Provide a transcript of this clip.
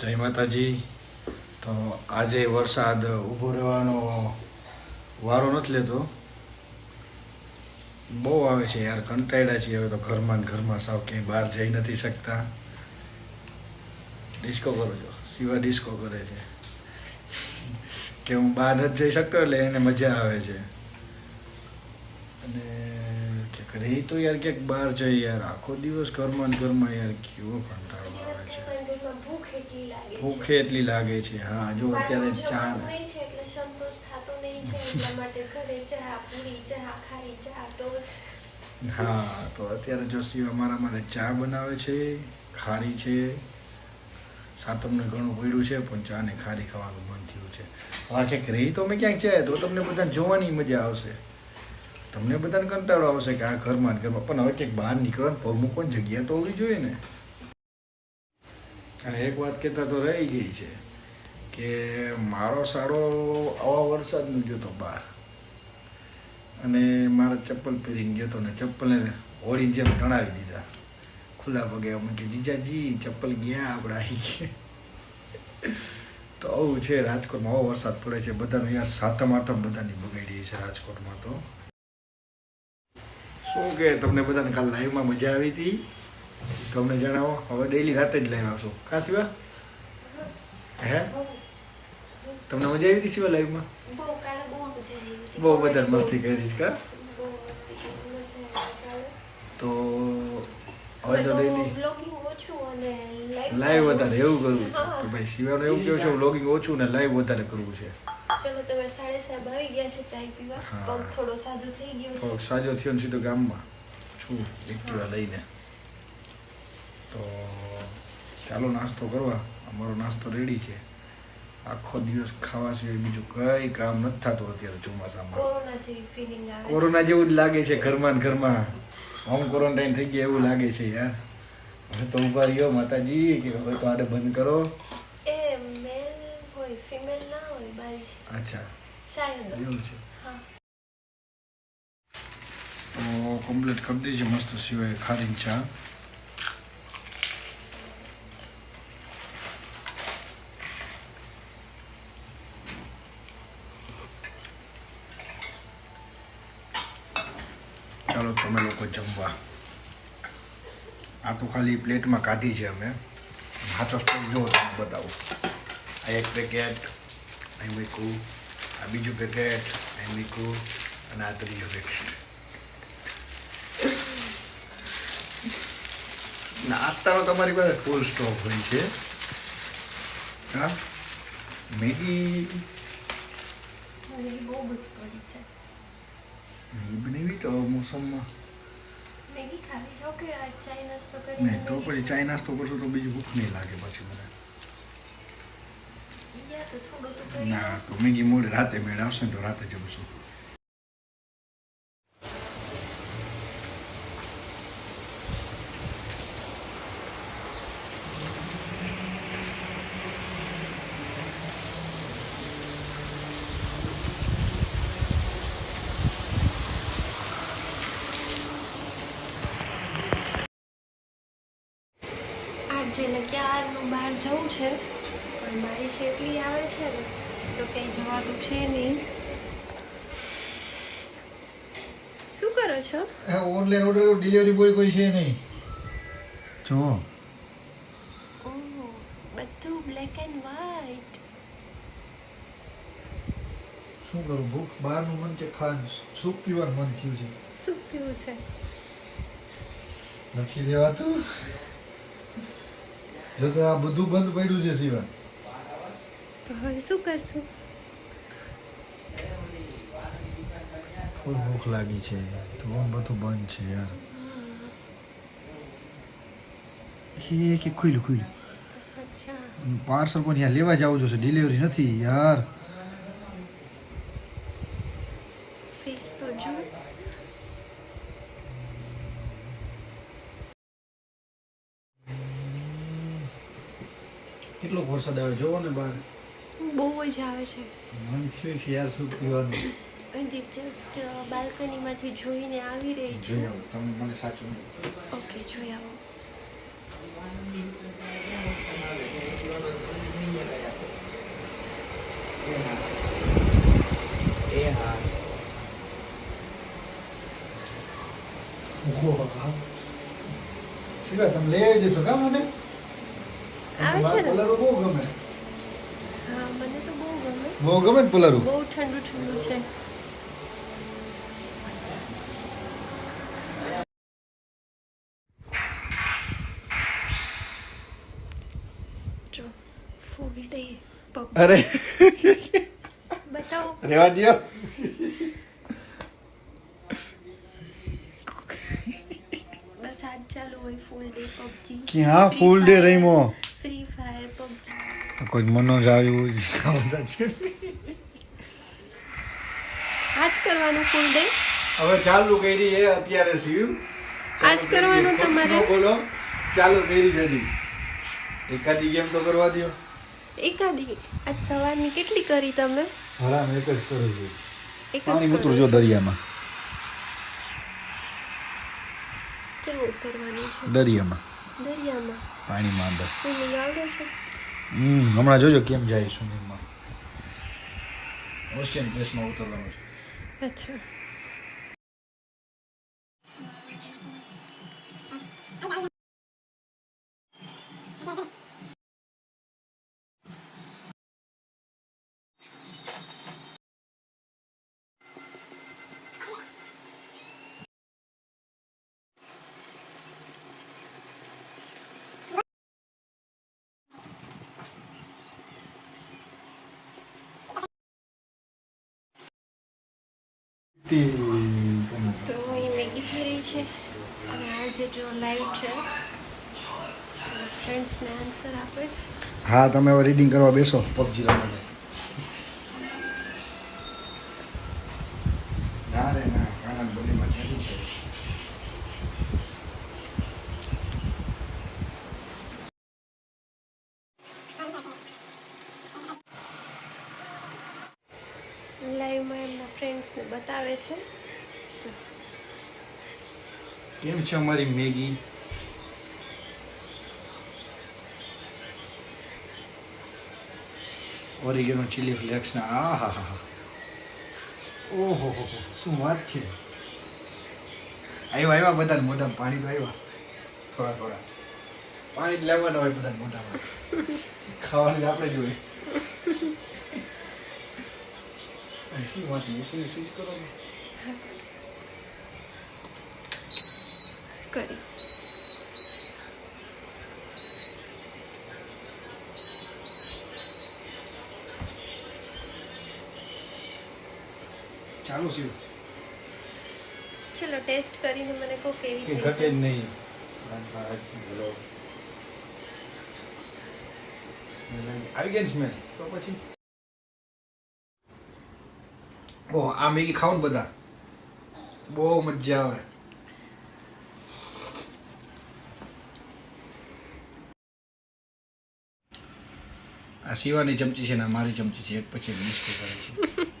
જય માતાજી. તો આજે વરસાદ ઊભો રહેવાનો વારો નથી લેતો. બહુ આવે છે યાર, કંટાળ્યા છીએ હવે તો ઘરમાં ઘરમાં સાવ ક્યાંય બહાર જઈ નથી શકતા. ડિસ્કો કરો છો સિવા ડિસ્કો કરે છે. કે હું બહાર નથી જઈ શકતો એટલે એને મજા આવે છે. અને રહી તો યાર ક્યાંક બહાર જઈ યાર, આખો દિવસ ઘરમાં ઘરમાં યાર કેવો કંટાળો. ભૂખ એટલી લાગે છે. હા જો અત્યારે ચા નહીં છે એટલે સંતોષ થતો નહીં છે. એટલા માટે ઘરે ચા પૂરી ચા ખારી ચા ટોસ્ટ હા તો અત્યારે જો શિવ અમારા માટે ચા બનાવે છે ખારી છે. સાતમને ઘણું પડ્યું છે પણ ચા ને ખારી ખાવાનું મન થયું છે. હા ક્યાંક રહી તો અમે ક્યાંક જાય તો તમને બધાને જોવાની મજા આવશે. તમને બધાને કંટાળો આવશે કે આ ઘરમાં ઘરમાં. પણ હવે ક્યાંક બહાર નીકળવાનું પગ મૂકવાની જગ્યા તો હોવી જોઈએ ને. અને એક વાત કહેતા તો રહી ગઈ છે કે મારો સાડો આવા વરસાદનું ગયો તો બહાર અને મારા ચપ્પલ પહેરીને ગયો તો ને ચપ્પલને હોળી જેમ તણાવી દીધા. ખુલ્લા પગે અમે કે, જીજાજી, ચપ્પલ ગયા આપણે આવી ગયા તો આવું છે રાજકોટમાં, આવો વરસાદ પડે છે. બધાનું યાર સાતમ, આઠમ બધાની બગાડી છે રાજકોટમાં તો. શું કે, તમને બધાને કાલ લાઈવમાં મજા આવી હતી? તમને જણાવો હવે ડેઈલી રાતે જ લાઈવ આવશો. કા શિવા? હે? તમને મજા આવી હતી શિવા લાઈવમાં બહુ બધા મસ્તી કરી છે કા. તો હવે તો ડેઈલી લાઈવ વધારે એવું કરવું છે. તો ભાઈ શિવાનું એવું કેવું છે બ્લોગિંગ ઓછું ને લાઈવ વધારે કરવું છે. ચલો તમે સાડે સાહેબ આવી ગયા છે ચાય પીવા. પગ થોડો સાજો થઈ ગયો છે. સાજો થયો ને સીધો ગામમાં. છું એક્ટિવા લઈને. તો ચાલો નાસ્તો કરવા. અમારો નાસ્તો રેડી છે. આખો દિવસ ખાવા સિવાય બીજું કઈ કામ નથી થતું અત્યારે ચોમાસામાં. કોરોના જેવી જ લાગે છે ઘરમાં ને ઘરમાં. હોમ ક્વોરન્ટાઇન થઈ ગયા એવું લાગે છે યાર. હવે તો ઊભા રહ્યો માતાજી કે હવે તો આડે બંધ કરો. એ મેલ હોય ફિમેલ ના હોય બારીશ. અચ્છા. શાયદ. એવું છે. તો કમ્પ્લીટ કરી દીધી મસ્ત સિવાય ખારીન ચા ચાલો તમે લોકો જમવા આ તો ખાલી પ્લેટમાં કાઢી છે અમે. હાથો સ્ટોક જો તમને બતાવું. આ એક પેકેટ અહીં મૂકું આ બીજું પેકેટ અહીં મૂકું અને આ ત્રીજું પેકેટ. નાસ્તાનો તમારી પાસે ફૂલ સ્ટોક હોય છે. હા? મેગી? મેગી બહુ બધી પડી છે. મેગી બનાવી તો મોસમમાં. નહીં તો પછી ચાય નાસ્તો કરશો તો બીજું ભૂખ નહીં લાગે પછી મને. ના તો મેગી મોડે રાતે મેળ આવશે ને તો રાતે જમશું. આરજેને ક્યારનું બહાર જવું છે પણ બારિશ એટલી આવે છે ને તો ક્યાંય જવાતું છે નહીં. શું કરો છો? ઓનલાઈન ઓર્ડર ડિલિવરી બોય કોઈ છે નહીં. જો. બધું બ્લેક એન્ડ વ્હાઈટ શું કરું ભૂખ? બહારનું મન કે ખાન સૂપ પીવાનું મન થયું છે. શું પીવું છે. નથી દેવાતું જો તો આ બધું બંધ પડ્યું છે સિવાય તો હવે શું કરશું? ભૂખ લાગી છે. તો બધું બંધ છે યાર. હે કે ખુલ્યું ખુલ્યું. પાર્સલ પણ યાર લેવા જવું જોશે ડિલિવરી નથી યાર. ફીસ તો જો કેટલો વરસાદ આવે? જોવો ને બહાર બહુ જ આવે છે. મન થયું છે યાર શું પીવાનું હજી જસ્ટ બાલ્કનીમાંથી જોઈને આવી રહી છું. જોઈ આવો તમે મને સાચું ઓકે જોઈ આવો. તમે લઈ આવી જશો કા મને? આવે છે ને? પોલારો બહુ ગમે. હા મને તો બહુ ગમે. બહુ ગમે ને પોલારું? બહુ ઠંડુ ઠંડુ છે. જો ફૂલ ડે પબ અરે. બતાવો. રેવા દો બસ આજ ચાલુ હોય ફૂલ ડે પબજી. ક્યાં ફૂલ ડે રમ્યો? ફ્રી ફાયર પબજી કોઈ મનોજ આવ્યું આજ કરવાનું ફૂલ ડે હવે ચાલુ કરી એ અત્યારે સીવ્યું આજ કરવાનું તમારે? બોલો. ચાલુ કરી છે હજી. એકાદી ગેમ તો કરવા દો એકાદી? આજ સવારની કેટલી કરી તમે? હરામ એક જ કરું છું. પાણી ઉતરું જો દરિયામાં. કેવું કરવાનું છે. દરિયામાં. દરિયામાં. પાણીમાં અંદર. સ્વિમિંગ આવડે છે? હમ હમણાં જોજો કેમ જાય સ્વિમિંગમાં. ઓશિયન પ્લેસમાં ઉતરવાનું છે. અચ્છા. તો એ મેગી થઈ રહી છે. અને આજે જો લાઈવ છે ફ્રેન્ડ્સને આન્સર આપે છે. હા તમે હવે રીડિંગ કરવા બેસો પબજી રમવા ના રે ના કાના બોલીમાં ક્યાંથી છે લાઈવમાં એમના ફ્રેન્ડ્સને બતાવે છે. કેમ છે અમારી મેગી? ઓરિગેનો ચીલી ફ્લેક્સ ના, આ હા હા ઓહો, હો હો, શું વાત છે? આવ્યા આવ્યા બધા મોઢામાં પાણી તો આવ્યા થોડા થોડા. પાણી જ લેવાના હોય બધા મોઢામાં. ખાવાની આપણે જોઈએ એસીમાંથી એસી સ્વિચ કરો ને. કરી ચાલુ છે ચલો ટેસ્ટ કરીને મને કહો કેવી કે થઈ ઘટે છે. જ નહીં. બોલો. સ્મેલ આવી ગઈ સ્મેલ તો પછી? ઓહ આ મેગી ખાવ ને બધા? બહુ મજા આવે. આ શિવાની ચમચી છે ને મારી ચમચી છે, એક પછી એક મિક્સ કરે છે